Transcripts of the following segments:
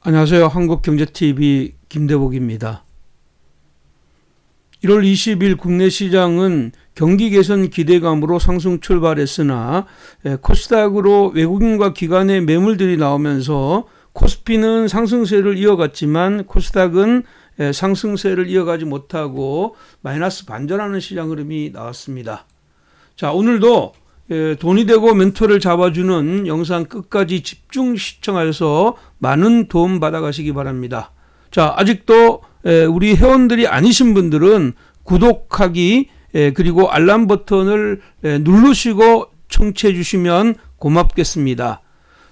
안녕하세요. 한국경제TV 김대복입니다. 1월 20일 국내 시장은 경기 개선 기대감으로 상승 출발했으나 에, 코스닥으로 외국인과 기관의 매물들이 나오면서 코스피는 상승세를 이어갔지만 코스닥은 에, 상승세를 이어가지 못하고 마이너스 반전하는 시장 흐름이 나왔습니다. 자, 오늘도 에, 돈이 되고 멘토를 잡아주는 영상 끝까지 집중 시청하셔서 많은 도움 받아가시기 바랍니다. 자, 아직도 에, 우리 회원들이 아니신 분들은 구독하기 에, 그리고 알람 버튼을 에, 누르시고 청취해 주시면 고맙겠습니다.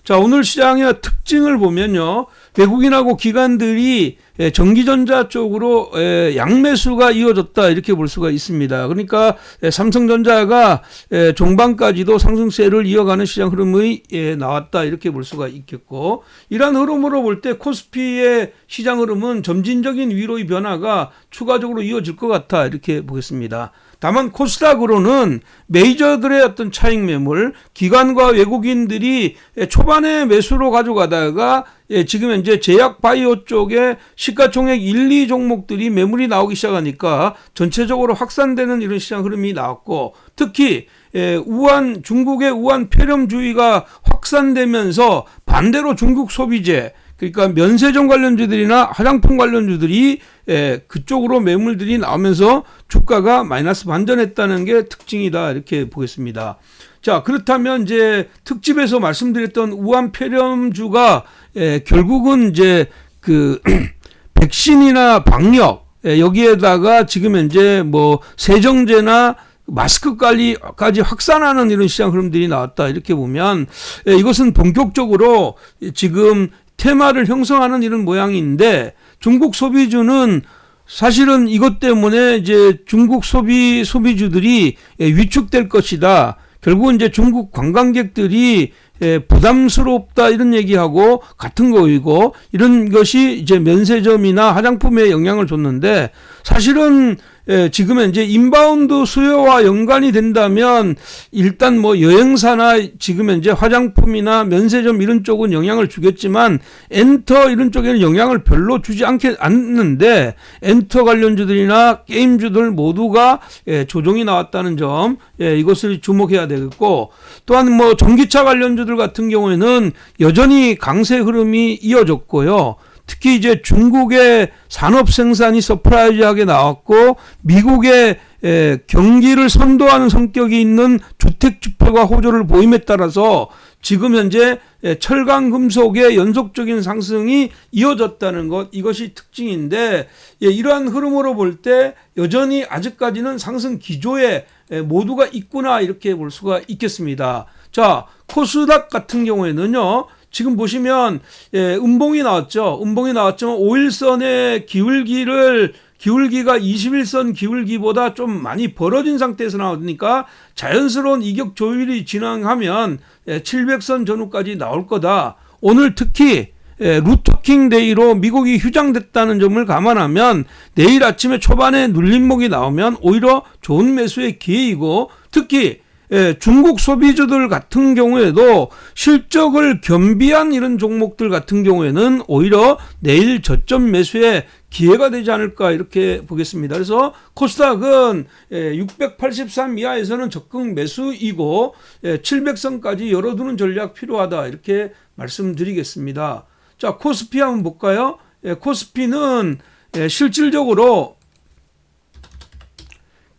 자, 오늘 시장의 특징을 보면요. 외국인하고 기관들이 에, 전기전자 쪽으로 에, 양매수가 이어졌다 이렇게 볼 수가 있습니다. 그러니까 에, 삼성전자가 에, 종반까지도 상승세를 이어가는 시장 흐름이 에, 나왔다 이렇게 볼 수가 있겠고 이러한 흐름으로 볼 때 코스피의 시장 흐름은 점진적인 위로의 변화가 추가적으로 이어질 것 같아 이렇게 보겠습니다. 다만 코스닥으로는 메이저들의 어떤 차익 매물, 기관과 외국인들이 초반에 매수로 가져가다가 예, 지금 현재 제약 바이오 쪽에 시가총액 1, 2 종목들이 매물이 나오기 시작하니까 전체적으로 확산되는 이런 시장 흐름이 나왔고 특히 예, 우한 중국의 우한 폐렴주의가 확산되면서 반대로 중국 소비재 그러니까 면세점 관련주들이나 화장품 관련주들이 예, 그쪽으로 매물들이 나오면서 주가가 마이너스 반전했다는 게 특징이다 이렇게 보겠습니다. 자 그렇다면 이제 특집에서 말씀드렸던 우한 폐렴주가 예, 결국은 이제 그 백신이나 방역 예, 여기에다가 지금 현재 뭐 세정제나 마스크 관리까지 확산하는 이런 시장 흐름들이 나왔다 이렇게 보면 예, 이것은 본격적으로 지금 테마를 형성하는 이런 모양인데 중국 소비주는 사실은 이것 때문에 이제 중국 소비 소비주들이 예, 위축될 것이다. 결국은 이제 중국 관광객들이 예, 부담스럽다 이런 얘기하고 같은 거이고 이런 것이 이제 면세점이나 화장품에 영향을 줬는데 사실은 예, 지금 현재 인바운드 수요와 연관이 된다면 일단 뭐 여행사나 지금 현재 화장품이나 면세점 이런 쪽은 영향을 주겠지만 엔터 이런 쪽에는 영향을 별로 주지 않게 않는데 엔터 관련주들이나 게임주들 모두가 예, 조정이 나왔다는 점 예, 이것을 주목해야 되겠고 또한 뭐 전기차 관련주들 같은 경우에는 여전히 강세 흐름이 이어졌고요. 특히 이제 중국의 산업 생산이 서프라이즈하게 나왔고 미국의 에, 경기를 선도하는 성격이 있는 주택 지표가 호조를 보임에 따라서 지금 현재 에, 철강 금속의 연속적인 상승이 이어졌다는 것 이것이 특징인데 예, 이러한 흐름으로 볼 때 여전히 아직까지는 상승 기조에 에, 모두가 있구나 이렇게 볼 수가 있겠습니다. 자 코스닥 같은 경우에는요. 지금 보시면 예, 음봉이 나왔죠. 음봉이 나왔지만 5일선의 기울기를 기울기가 21선 기울기보다 좀 많이 벌어진 상태에서 나오니까 자연스러운 이격 조율이 진행하면 예, 700선 전후까지 나올 거다. 오늘 특히 예, 루토킹 데이로 미국이 휴장됐다는 점을 감안하면 내일 아침에 초반에 눌림목이 나오면 오히려 좋은 매수의 기회이고 특히 예, 중국 소비주들 같은 경우에도 실적을 겸비한 이런 종목들 같은 경우에는 오히려 내일 저점 매수에 기회가 되지 않을까 이렇게 보겠습니다. 그래서 코스닥은 683 이하에서는 적극 매수이고 700선까지 열어두는 전략 필요하다 이렇게 말씀드리겠습니다. 자 코스피 한번 볼까요? 예, 코스피는 예, 실질적으로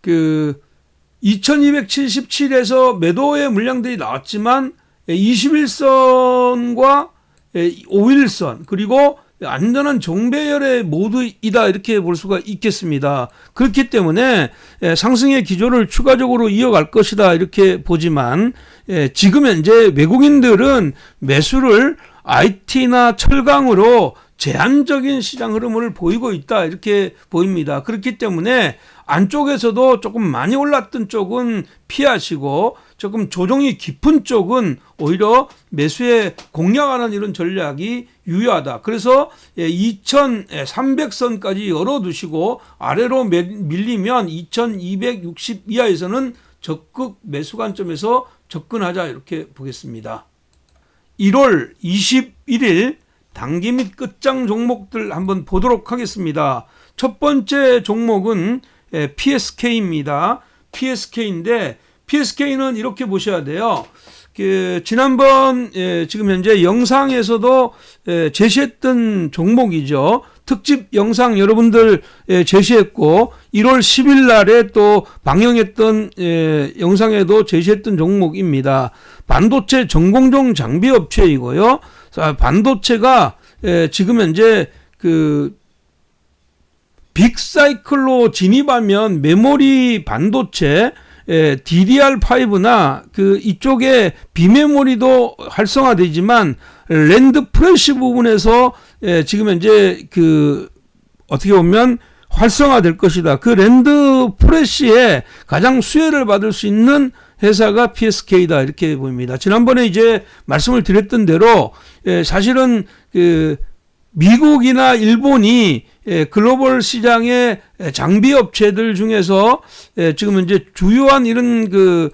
그 2277에서 매도의 물량들이 나왔지만 21선과 5일선 그리고 안전한 정배열의 모두이다 이렇게 볼 수가 있겠습니다. 그렇기 때문에 상승의 기조를 추가적으로 이어갈 것이다 이렇게 보지만 지금 현재 외국인들은 매수를 IT나 철강으로 제한적인 시장 흐름을 보이고 있다 이렇게 보입니다. 그렇기 때문에 안쪽에서도 조금 많이 올랐던 쪽은 피하시고 조금 조정이 깊은 쪽은 오히려 매수에 공략하는 이런 전략이 유효하다. 그래서 2300선까지 열어두시고 아래로 밀리면 2260 이하에서는 적극 매수 관점에서 접근하자 이렇게 보겠습니다. 1월 21일 단기 및 끝장 종목들 한번 보도록 하겠습니다. 첫 번째 종목은 예, PSK입니다. PSK인데 PSK는 이렇게 보셔야 돼요. 그 지난번 예, 지금 현재 영상에서도 예, 제시했던 종목이죠. 특집 영상 여러분들 예, 제시했고 1월 10일 날에 또 방영했던 예, 영상에도 제시했던 종목입니다. 반도체 전공정 장비 업체이고요. 자, 반도체가 예, 지금 현재 그 빅사이클로 진입하면 메모리 반도체 예, DDR5나 그 이쪽에 비메모리도 활성화되지만 랜드 프레시 부분에서 예, 지금 현재 그 어떻게 보면 활성화될 것이다. 그 랜드 프레시에 가장 수혜를 받을 수 있는 회사가 PSK다 이렇게 보입니다. 지난번에 이제 말씀을 드렸던 대로 예, 사실은 그 미국이나 일본이 예, 글로벌 시장의 장비 업체들 중에서 예, 지금 이제 주요한 이런 그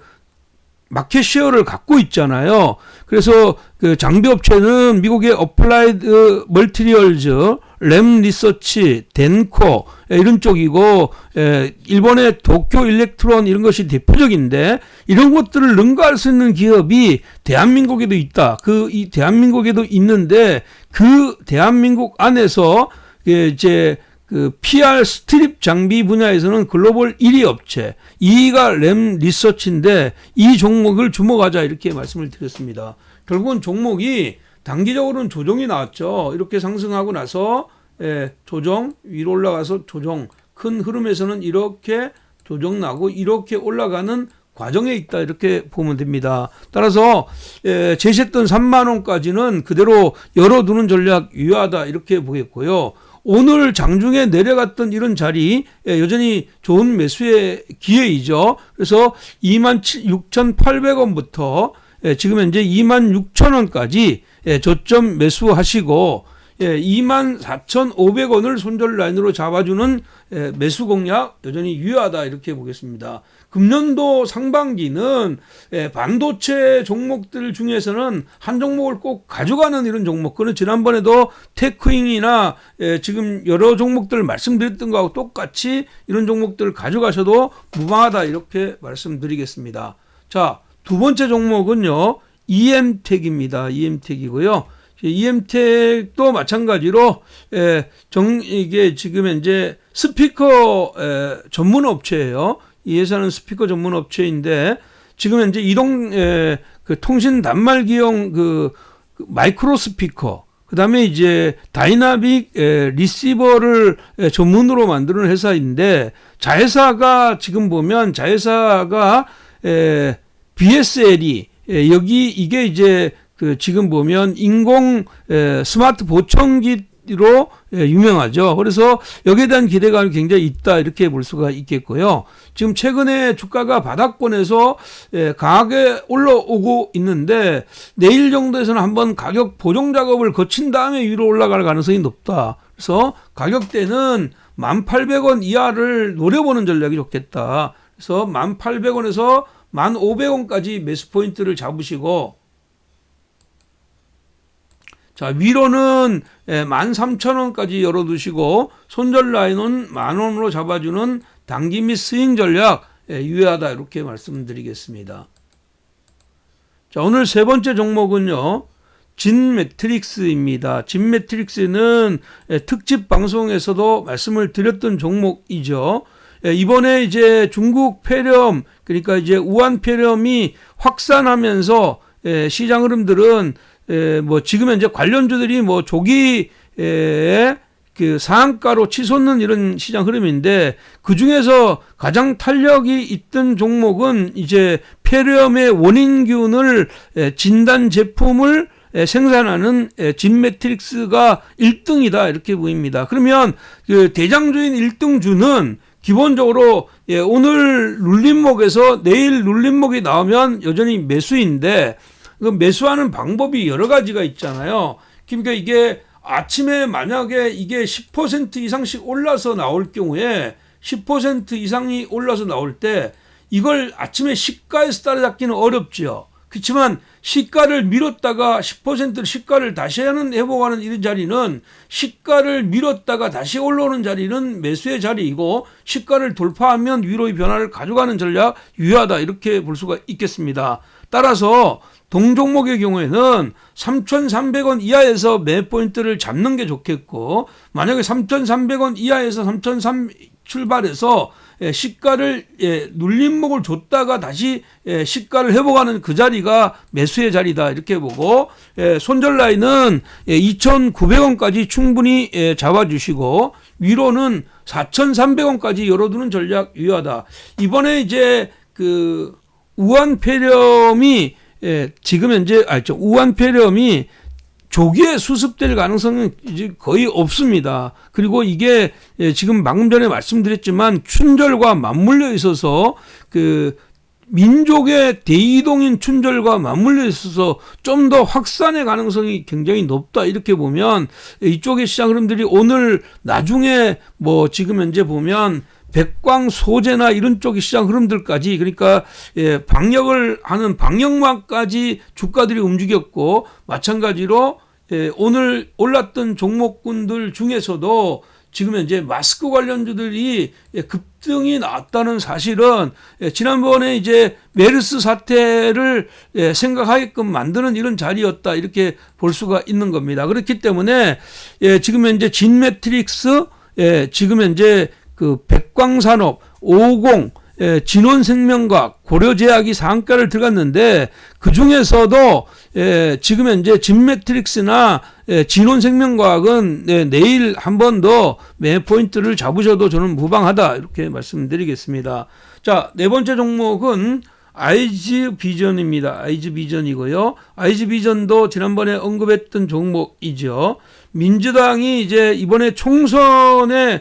마켓 쉐어를 갖고 있잖아요. 그래서 그 장비 업체는 미국의 어플라이드 멀티리얼즈, 램 리서치, 덴코 예, 이런 쪽이고 예, 일본의 도쿄 일렉트론 이런 것이 대표적인데 이런 것들을 능가할 수 있는 기업이 대한민국에도 있다. 그 이 대한민국에도 있는데 그 대한민국 안에서 예, 이제 그 PR 스트립 장비 분야에서는 글로벌 1위 업체 2위가 램 리서치인데 이 종목을 주목하자 이렇게 말씀을 드렸습니다. 결국은 종목이 단기적으로는 조정이 나왔죠. 이렇게 상승하고 나서 예, 조정 위로 올라가서 조정 큰 흐름에서는 이렇게 조정 나고 이렇게 올라가는 과정에 있다 이렇게 보면 됩니다. 따라서 예, 제시했던 3만 원까지는 그대로 열어두는 전략 유효하다 이렇게 보겠고요. 오늘 장중에 내려갔던 이런 자리 예, 여전히 좋은 매수의 기회이죠. 그래서 2만 6,800원부터 예, 지금 현재 2만 6천 원까지 예, 저점 매수하시고 예, 24,500원을 손절 라인으로 잡아주는 예, 매수 공략 여전히 유효하다 이렇게 보겠습니다. 금년도 상반기는 예, 반도체 종목들 중에서는 한 종목을 꼭 가져가는 이런 종목, 그는 지난번에도 테크잉이나 예, 지금 여러 종목들 말씀드렸던 거하고 똑같이 이런 종목들을 가져가셔도 무방하다 이렇게 말씀드리겠습니다. 자, 두 번째 종목은요. EM텍입니다. EM텍이고요. EM텍도 마찬가지로 에, 정 이게 지금 현재 스피커 에, 전문 업체예요. 이 회사는 스피커 전문 업체인데 지금 현재 이동 에, 그 통신 단말 기용 그, 그 마이크로 스피커 그다음에 이제 다이나믹 에, 리시버를 에, 전문으로 만드는 회사인데 자회사가 지금 보면 자회사가 에, BSL이 에, 여기 이게 이제 그 지금 보면 인공 에, 스마트 보청기로 에, 유명하죠. 그래서 여기에 대한 기대감이 굉장히 있다 이렇게 볼 수가 있겠고요. 지금 최근에 주가가 바닥권에서 에, 강하게 올라오고 있는데 내일 정도에서는 한번 가격 보정 작업을 거친 다음에 위로 올라갈 가능성이 높다. 그래서 가격대는 1,800원 이하를 노려보는 전략이 좋겠다. 그래서 1,800원에서 1,500원까지 매수 포인트를 잡으시고 자, 위로는 13,000원까지 열어두시고 손절 라인은 만원으로 잡아주는 단기 및 스윙 전략 예, 유효하다 이렇게 말씀드리겠습니다. 자, 오늘 세 번째 종목은요. 진 매트릭스입니다. 진 매트릭스는 예, 특집 방송에서도 말씀을 드렸던 종목이죠. 예, 이번에 이제 중국 폐렴 그러니까 이제 우한 폐렴이 확산하면서 시장 흐름들은 에, 뭐 지금 현재 관련주들이 뭐 조기 에, 그 상한가로 치솟는 이런 시장 흐름인데 그 중에서 가장 탄력이 있던 종목은 이제 폐렴의 원인균을 진단 제품을 생산하는 진매트릭스가 1등이다 이렇게 보입니다. 그러면 그 대장주인 1등주는 기본적으로 예, 오늘 눌림목에서 내일 눌림목이 나오면 여전히 매수인데 그 매수하는 방법이 여러 가지가 있잖아요. 그러니까 이게 아침에 만약에 이게 10% 이상씩 올라서 나올 경우에 10% 이상이 올라서 나올 때 이걸 아침에 시가에서 따라잡기는 어렵죠. 그렇지만 시가를 밀었다가 10%를 시가를 다시 하는 회복하는 이런 자리는 시가를 밀었다가 다시 올라오는 자리는 매수의 자리이고 시가를 돌파하면 위로의 변화를 가져가는 전략 유효하다 이렇게 볼 수가 있겠습니다. 따라서 동종목의 경우에는 3,300원 이하에서 매 포인트를 잡는 게 좋겠고 만약에 3,300원 이하에서 3,300 출발해서 예, 시가를 예, 눌림목을 줬다가 다시 예, 시가를 회복하는 그 자리가 매수의 자리다 이렇게 보고 예, 손절 라인은 예, 2,900원까지 충분히 예, 잡아주시고 위로는 4,300원까지 열어두는 전략 유효하다. 이번에 이제 그 우한 폐렴이 예, 지금 현재 알죠 우한폐렴이 조기에 수습될 가능성은 이제 거의 없습니다. 그리고 이게 예, 지금 방금 전에 말씀드렸지만 춘절과 맞물려 있어서 그 민족의 대이동인 춘절과 맞물려 있어서 좀 더 확산의 가능성이 굉장히 높다 이렇게 보면 이쪽의 시장 흐름들이 오늘 나중에 뭐 지금 현재 보면 백광 소재나 이런 쪽의 시장 흐름들까지 그러니까 예, 방역을 하는 방역망까지 주가들이 움직였고 마찬가지로 예, 오늘 올랐던 종목군들 중에서도 지금 현재 마스크 관련주들이 예, 급등이 나왔다는 사실은 예, 지난번에 이제 메르스 사태를 예, 생각하게끔 만드는 이런 자리였다 이렇게 볼 수가 있는 겁니다. 그렇기 때문에 예, 지금 현재 진 매트릭스 예, 지금 현재 그 백광산업 50 예, 진원생명과학 고려제약이 상가를 들어갔는데 그 중에서도 예, 지금 현재 진매트릭스나 예, 진원생명과학은 예, 내일 한 번 더 매 포인트를 잡으셔도 저는 무방하다 이렇게 말씀드리겠습니다. 자, 네 번째 종목은 아이즈 비전입니다. 아이즈 비전이고요. 아이즈 비전도 지난번에 언급했던 종목이죠. 민주당이 이제 이번에 총선에 예,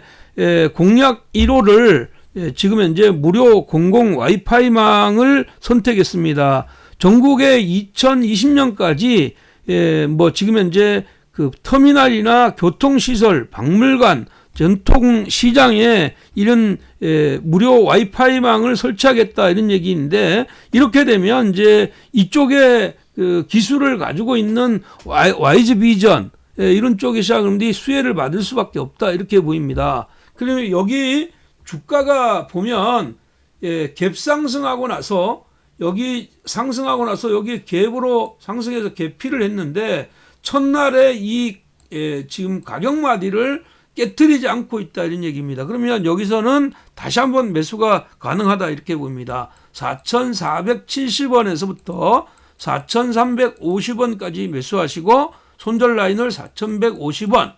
공약 1호를 예, 지금 현재 무료 공공 와이파이망을 선택했습니다. 전국에 2020년까지 예, 뭐 지금 현재 그 터미널이나 교통시설, 박물관, 전통시장에 이런 예, 무료 와이파이망을 설치하겠다 이런 얘기인데 이렇게 되면 이제 이쪽에 그 기술을 가지고 있는 와이, 와이즈 비전 예, 이런 쪽의 시장들이 수혜를 받을 수밖에 없다 이렇게 보입니다. 그러면 여기 주가가 보면 예, 갭 상승하고 나서 여기 상승하고 나서 여기 갭으로 상승해서 개피를 했는데 첫날에 이 예, 지금 가격 마디를 깨뜨리지 않고 있다 이런 얘기입니다. 그러면 여기서는 다시 한번 매수가 가능하다 이렇게 봅니다. 4,470원에서부터 4,350원까지 매수하시고 손절 라인을 4,150원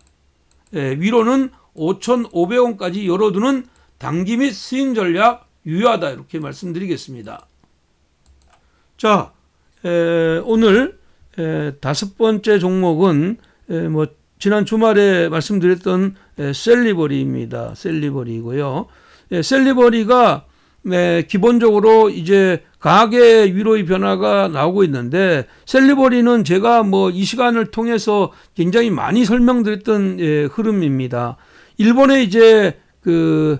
예, 위로는 5,500원까지 열어두는 단기 및 스윙 전략 유효하다 이렇게 말씀드리겠습니다. 자, 에, 오늘 에, 다섯 번째 종목은 에, 뭐 지난 주말에 말씀드렸던 에, 셀리버리입니다. 셀리버리고요. 에, 셀리버리가 네, 기본적으로 이제 가계 위로의 변화가 나오고 있는데 셀리버리는 제가 뭐 이 시간을 통해서 굉장히 많이 설명드렸던 예, 흐름입니다. 일본의 이제 그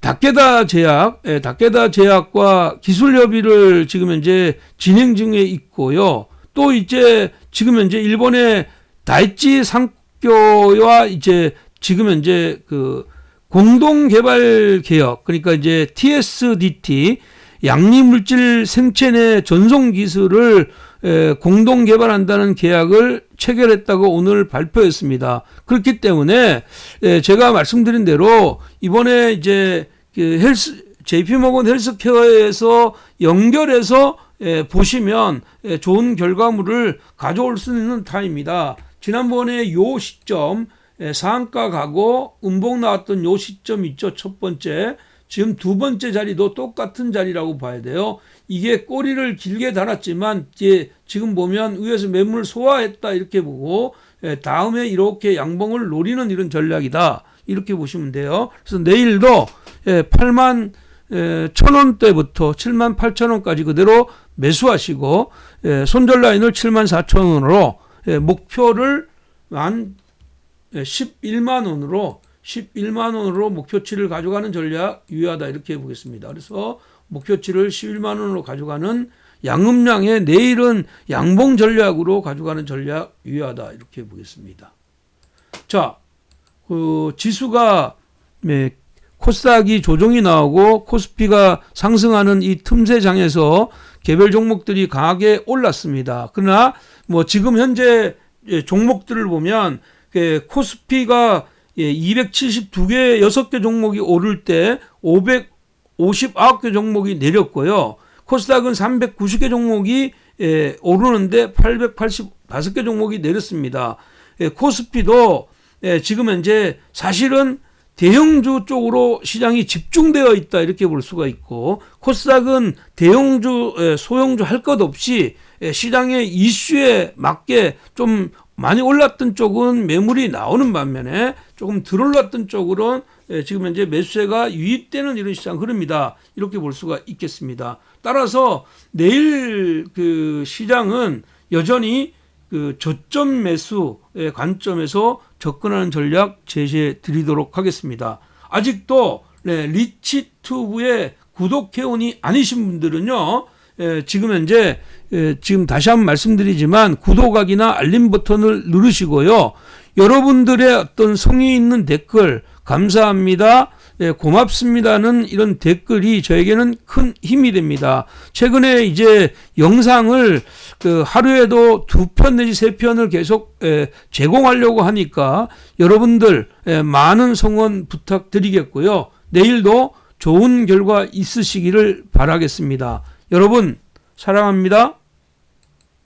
다케다 제약, 예, 다케다 제약과 기술 협의를 지금 현재 진행 중에 있고요. 또 이제 지금 현재 일본의 다이치 상교와 이제 지금 현재 그 공동 개발 개혁 그러니까 이제 TSDT 양리 물질 생체 내 전송 기술을 에, 공동 개발한다는 계약을 체결했다고 오늘 발표했습니다. 그렇기 때문에 에, 제가 말씀드린 대로 이번에 이제 그 헬스 JP모건 헬스케어에서 연결해서 에, 보시면 에, 좋은 결과물을 가져올 수 있는 타입니다. 지난번에 요 시점 에, 상한가 가고 음봉 나왔던 요 시점 있죠. 첫 번째. 지금 두 번째 자리도 똑같은 자리라고 봐야 돼요. 이게 꼬리를 길게 달았지만 이제 지금 보면 위에서 매물을 소화했다 이렇게 보고 예, 다음에 이렇게 양봉을 노리는 이런 전략이다 이렇게 보시면 돼요. 그래서 내일도 8만 예, 천 원대부터 7만 8천 원까지 그대로 매수하시고 예, 손절 라인을 7만 4천 원으로 목표를 한 11만 원으로 11만 원으로 목표치를 가져가는 전략 유효하다 이렇게 보겠습니다. 그래서 목표치를 11만 원으로 가져가는 양음양의 내일은 양봉 전략으로 가져가는 전략 유효하다 이렇게 보겠습니다. 자, 그 지수가 네, 코스닥이 조정이 나오고 코스피가 상승하는 이 틈새 장에서 개별 종목들이 강하게 올랐습니다. 그러나 뭐 지금 현재 예, 종목들을 보면 그 코스피가 예, 272개, 6개 종목이 오를 때 559개 종목이 내렸고요. 코스닥은 390개 종목이 예, 오르는데 885개 종목이 내렸습니다. 예, 코스피도 예, 지금 현재 사실은 대형주 쪽으로 시장이 집중되어 있다 이렇게 볼 수가 있고 코스닥은 대형주, 예, 소형주 할 것 없이 예, 시장의 이슈에 맞게 좀 많이 올랐던 쪽은 매물이 나오는 반면에 조금 덜 올랐던 쪽으로는 예, 지금 현재 매수세가 유입되는 이런 시장 흐름이다 이렇게 볼 수가 있겠습니다. 따라서 내일 그 시장은 여전히 그 저점 매수의 관점에서 접근하는 전략 제시해 드리도록 하겠습니다. 아직도 네, 리치튜브의 구독 회원이 아니신 분들은요. 예, 지금 현재 예, 지금 다시 한번 말씀드리지만 구독하기나 알림 버튼을 누르시고요. 여러분들의 어떤 성의 있는 댓글 감사합니다. 예, 고맙습니다는 이런 댓글이 저에게는 큰 힘이 됩니다. 최근에 이제 영상을 그 하루에도 두 편 내지 세 편을 계속 예, 제공하려고 하니까 여러분들 예, 많은 성원 부탁드리겠고요. 내일도 좋은 결과 있으시기를 바라겠습니다. 여러분 사랑합니다.